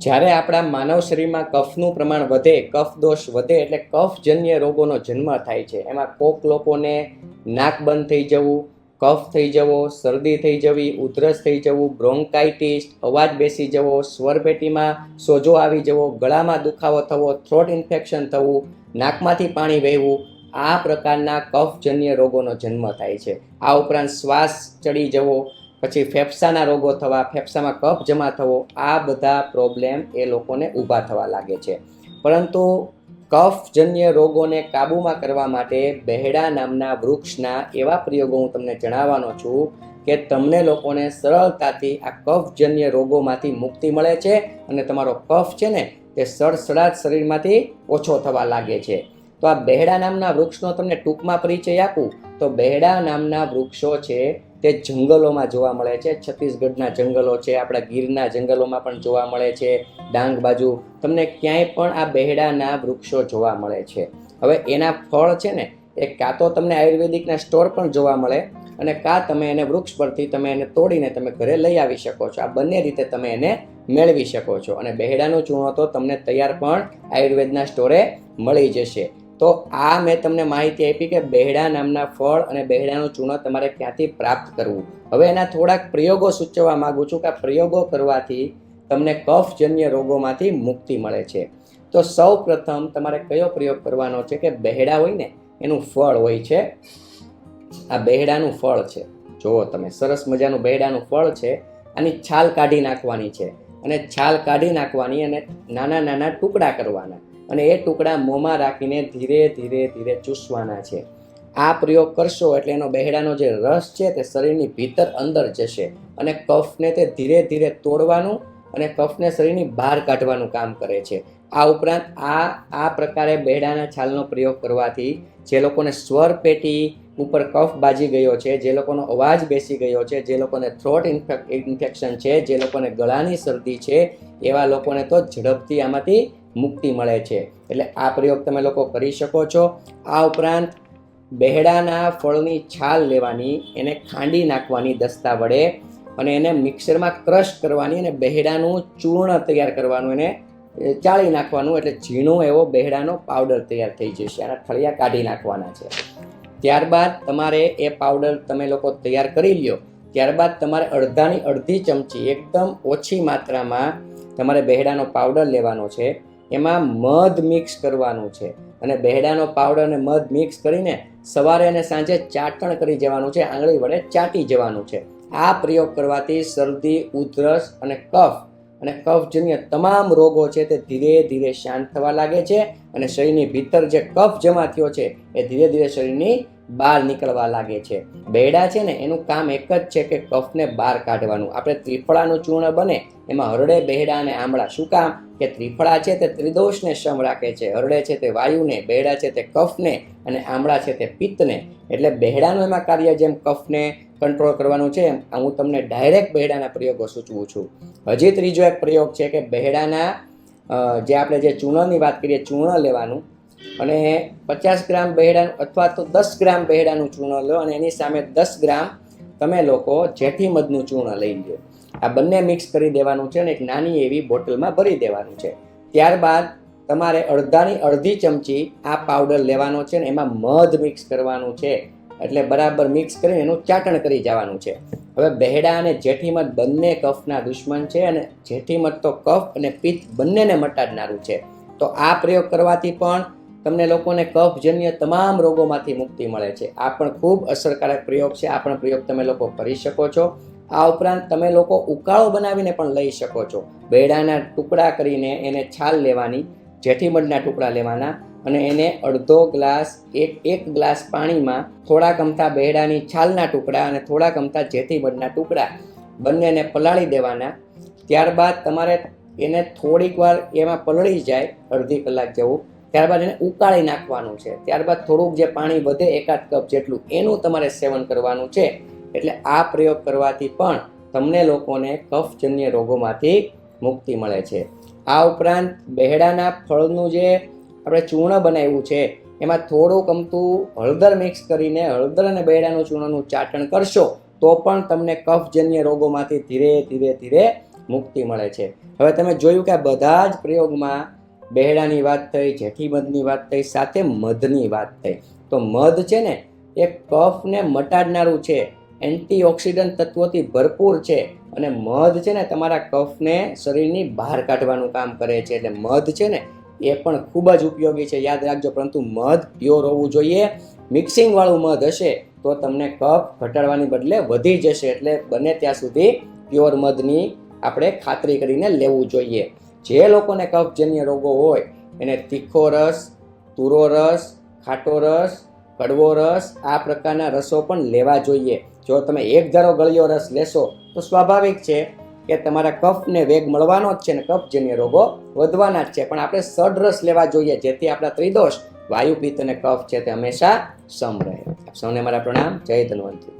જ્યારે આપણા માનવ શરીરમાં કફનું પ્રમાણ વધે, કફ દોષ વધે એટલે કફજન્ય રોગોનો જન્મ થાય છે. એમાં કોક લોકોને નાક બંધ થઈ જવું, કફ થઈ જવો, શરદી થઈ જવી, ઉધરસ થઈ જવું, બ્રોન્કાઇટિસ, અવાજ બેસી જવો સ્વરપેટીમાં સોજો આવી જવો, ગળામાં દુખાવો થવો, થ્રોટ ઇન્ફેક્શન થવું, નાકમાંથી પાણી વહેવું, આ પ્રકારના કફજન્ય રોગોનો જન્મ થાય છે. આ ઉપરાંત શ્વાસ ચડી જવો પછી ફેફસાના રોગો થવા, ફેફસામાં કફ જમા થવો, આ બધા પ્રોબ્લેમ એ લોકોને ઊભા થવા લાગે છે. પરંતુ કફજન્ય રોગોને કાબૂમાં કરવા માટે બહેડા નામના વૃક્ષના એવા પ્રયોગો હું તમને જણાવવાનો છું કે તમને લોકોને સરળતાથી આ કફજન્ય રોગોમાંથી મુક્તિ મળે છે અને તમારો કફ છે ને તે સડસડાટ શરીરમાંથી ઓછો થવા લાગે છે. તો આ બહેડા નામના વૃક્ષનો તમને ટૂંકમાં પરિચય આપું? તો બહેડા નામના વૃક્ષો છે તે જંગલોમાં જોવા મળે છે. છત્તીસગઢના જંગલો છે, આપણા ગીરના જંગલોમાં પણ જોવા મળે છે, ડાંગ બાજુ. તમને ક્યાંય પણ આ બહેડાના વૃક્ષો જોવા મળે છે. હવે એના ફળ છે ને, એ કાં તો તમને આયુર્વેદિકના સ્ટોર પણ જોવા મળે અને કાં તમે એને વૃક્ષ પરથી તમે એને તોડીને તમે ઘરે લઈ આવી શકો છો. આ બંને રીતે તમે એને મેળવી શકો છો. અને બહેડાનું ચૂર્ણ તો તમને તૈયાર પણ આયુર્વેદના સ્ટોરે મળી જશે. તો આ મેં તમને માહિતી આપી કે બહેડા નામના ફળ અને બહેડાનું ચૂર્ણ તમારે ક્યાંથી પ્રાપ્ત કરવું. હવે એના થોડાક પ્રયોગો સૂચવવા માગું છું કે આ પ્રયોગો કરવાથી તમને કફજન્ય રોગોમાંથી મુક્તિ મળે છે. તો સૌ પ્રથમ તમારે કયો પ્રયોગ કરવાનો છે કે બહેડા હોય ને, એનું ફળ હોય છે. આ બહેડાનું ફળ છે. જુઓ તમે, સરસ મજાનું બહેડાનું ફળ છે. આની છાલ કાઢી નાખવાની છે. અને છાલ કાઢી નાખવાની અને નાના નાના ટુકડા કરવાના. અને એ ટુકડા મોંમાં રાખીને ધીરે ધીરે ધીરે ચૂસવાના છે. આ પ્રયોગ કરશો એટલે એનો બહેડાનો જે રસ છે તે શરીરની ભીતર અંદર જશે અને કફને તે ધીરે ધીરે તોડવાનું અને કફને શરીરની બહાર કાઢવાનું કામ કરે છે. આ ઉપરાંત આ આ પ્રકારે બહેડાના છાલનો પ્રયોગ કરવાથી જે લોકોને સ્વર પેટી ઉપર કફ બાજી ગયો છે, જે લોકોનો અવાજ બેસી ગયો છે, જે લોકોને થ્રોટ ઇન્ફેક્શન છે, જે લોકોને ગળાની શરદી છે, એવા લોકોને તો ઝડપથી આમાંથી મુક્તિ મળે છે. એટલે આ પ્રયોગ તમે લોકો કરી શકો છો. આ ઉપરાંત બહેડાના ફળની છાલ લેવાની, એને ખાંડી નાખવાની દસ્તા વડે અને એને મિક્સરમાં ક્રશ કરવાની અને બહેડાનું ચૂર્ણ તૈયાર કરવાનું, એને ચાળી નાખવાનું. એટલે ઝીણો એવો બહેડાનો પાવડર તૈયાર થઈ જશે. આના થળિયા કાઢી નાખવાના છે. ત્યારબાદ તમારે એ પાવડર તમે લોકો તૈયાર કરી લ્યો. ત્યારબાદ તમારે અડધાની અડધી ચમચી, એકદમ ઓછી માત્રામાં તમારે બહેડાનો પાવડર લેવાનો છે. એમાં મધ મિક્સ કરવાનું છે. અને બહેડાનો પાવડર અને મધ મિક્સ કરીને સવારે અને સાંજે ચાટણ કરી જવાનું છે. આંગળી વડે ચાટી જવાનું છે. આ પ્રયોગ કરવાથી શરદી, ઉધરસ અને કફ અને કફજન્ય તમામ રોગો છે તે ધીરે ધીરે શાંત થવા લાગે છે અને શરીરની ભીતર જે કફ જમા થયો છે એ ધીરે ધીરે શરીરની બહાર નીકળવા લાગે છે. બેડા છે ને, એનું કામ એક જ છે કે કફને બહાર કાઢવાનું. આપણે ત્રિફળાનું ચૂર્ણ બને, એમાં હરડે, બેડા અને આમળા. શું કામ? કે ત્રિફળા છે તે ત્રિદોષને શમ રાખે છે. હરડે છે તે વાયુને, બેડા છે તે કફને અને આમળા છે તે પિત્તને. એટલે બેહડાનું એમાં કાર્ય જેમ કફને કંટ્રોલ કરવાનું છે એમ હું તમને ડાયરેક્ટ બહેડાના પ્રયોગો સૂચવું છું. હજી ત્રીજો એક પ્રયોગ છે કે બહેડાના જે આપણે જે ચૂર્ણની વાત કરીએ, ચૂર્ણ લેવાનું અને પચાસ ગ્રામ બહેડાનું અથવા તો દસ ગ્રામ બહેડાનું ચૂર્ણ લો અને એની સામે દસ ગ્રામ તમે લોકો જેઠી મધનું ચૂર્ણ લઈ લો આ બંને મિક્સ કરી દેવાનું છે અને એક નાની એવી બોટલમાં ભરી દેવાનું છે. ત્યારબાદ તમારે અડધાની અડધી ચમચી આ પાવડર લેવાનો છે ને એમાં મધ મિક્સ કરવાનું છે. એટલે બરાબર મિક્સ કરીને એનું ચાટણ કરી જવાનું છે. હવે બહેડા અને જેઠીમધ બંને કફના દુશ્મન છે અને જેઠીમધ તો કફ અને પિત્ત બંનેને મટાડનારું છે. તો આ પ્રયોગ કરવાથી પણ તમને લોકોને કફજન્ય તમામ રોગોમાંથી મુક્તિ મળે છે. આ પણ ખૂબ અસરકારક પ્રયોગ છે. આ પણ પ્રયોગ તમે લોકો કરી શકો છો. આ ઉપરાંત તમે લોકો ઉકાળો બનાવીને પણ લઈ શકો છો. બેડાના ટુકડા કરીને એને છાલ લેવાની જેઠીમધના ટુકડા લેવાના અને એને અડધો ગ્લાસ, એક એક ગ્લાસ પાણીમાં થોડા કમતા બેડાની છાલના ટુકડા અને થોડા કમતા જેઠીમધના ટુકડા બંનેને પલાળી દેવાના. ત્યારબાદ તમારે એને થોડીક વાર એમાં પલળી જાય, અડધી કલાક જેવું. ત્યારબાદ એને ઉકાળી નાખવાનું છે. ત્યારબાદ થોડુંક જે પાણી વધે એકાદ કપ જેટલું, એનું તમારે સેવન કરવાનું છે. એટલે આ પ્રયોગ કરવાથી પણ તમને લોકોને કફજન્ય રોગોમાંથી મુક્તિ મળે છે. આ ઉપરાંત બહેડાના ફળનું જે આપણે ચૂર્ણ બનાવ્યું છે, એમાં થોડુંક અમતું હળદર મિક્સ કરીને હળદર અને બહેડાનું ચૂર્ણનું ચાટણ કરશો, તો પણ તમને કફજન્ય રોગોમાંથી ધીરે ધીરે ધીરે મુક્તિ મળે છે. હવે તમે જોયું કે આ બધા જ પ્રયોગમાં બહેડાની વાત થઈ જેઠીબંધની વાત થઈ, સાથે મધની વાત થઈ. તો મધ છે ને, એ કફને મટાડનારું છે. એન્ટીઓક્સિડન્ટ તત્વોથી ભરપૂર છે. અને મધ છે ને, તમારા કફને શરીરની બહાર કાઢવાનું કામ કરે છે. એટલે મધ છે ને, એ પણ ખૂબ જ ઉપયોગી છે. યાદ રાખજો, પરંતુ મધ પ્યોર હોવું જોઈએ. મિક્સિંગવાળું મધ હશે, તો તમને કફ ઘટાડવાની બદલે વધી જશે. એટલે બને ત્યાં સુધી પ્યોર મધની આપણે ખાતરી કરીને લેવું જોઈએ. જે લોકોને કફજન્ય રોગો હોય, એને તીખો રસ, તુરો રસ, ખાટો રસ, કડવો રસ, આ પ્રકારના રસો પણ લેવા જોઈએ. જો તમે એક ધારો ગળ્યો રસ લેશો, તો સ્વાભાવિક છે કે તમારા કફને વેગ મળવાનો જ છે ને કફજન્ય રોગો વધવાના જ છે. પણ આપણે સડ રસ લેવા જોઈએ, જેથી આપણા ત્રિદોષ વાયુ પિત્ત અને કફ છે તે હંમેશા સમ રહે સૌને મારા પ્રણામ. જય ધન્વંતરી.